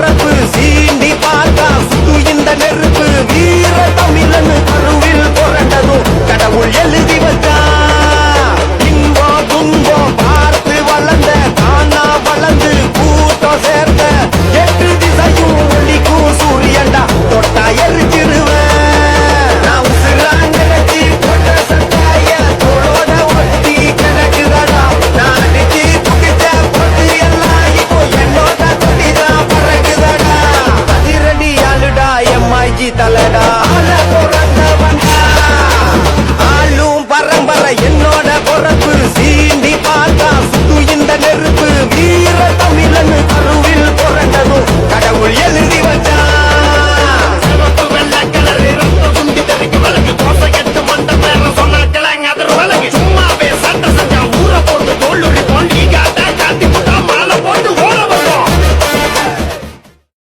pra poesia. జీతలడా